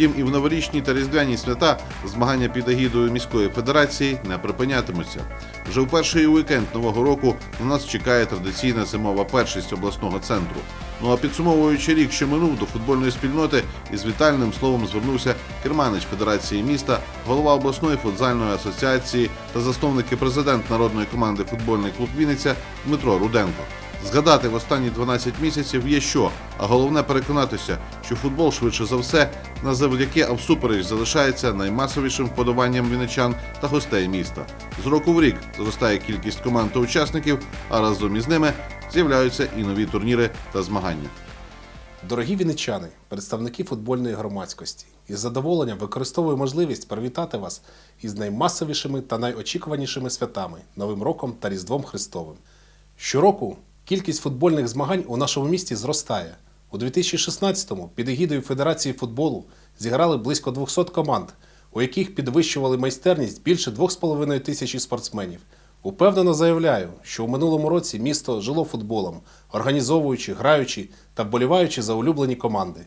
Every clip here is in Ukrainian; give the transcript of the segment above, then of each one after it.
Втім, і в новорічні та різдвяні свята змагання під агідою міської федерації не припинятимуться. Вже у перший уікенд нового року на нас чекає традиційна зимова першість обласного центру. Ну а підсумовуючи рік, що минув до футбольної спільноти, із вітальним словом звернувся керманич Федерації міста, голова обласної футзальної асоціації та засновник і президент народної команди футбольний клуб Вінниця Дмитро Руденко. Згадати в останні 12 місяців є що, а головне переконатися, що футбол швидше за все не завдяки, а всупереч залишається наймасовішим вподобанням вінничан та гостей міста. З року в рік зростає кількість команд та учасників, а разом із ними з'являються і нові турніри та змагання. Дорогі вінничани, представники футбольної громадськості, із задоволенням використовую можливість привітати вас із наймасовішими та найочікуванішими святами Новим роком та Різдвом Христовим. Щороку кількість футбольних змагань у нашому місті зростає. У 2016-му під егідою Федерації футболу зіграли близько 200 команд, у яких підвищували майстерність більше 2,5 тисячі спортсменів. Упевнено заявляю, що у минулому році місто жило футболом, організовуючи, граючи та вболіваючи за улюблені команди.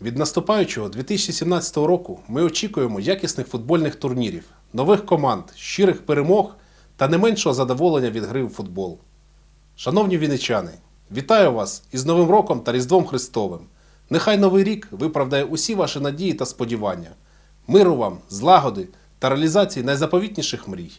Від наступаючого 2017 року ми очікуємо якісних футбольних турнірів, нових команд, щирих перемог та не меншого задоволення від гри у футбол. Шановні вінничани, вітаю вас із Новим роком та Різдвом Христовим. Нехай Новий рік виправдає усі ваші надії та сподівання. Миру вам, злагоди та реалізації найзаповітніших мрій.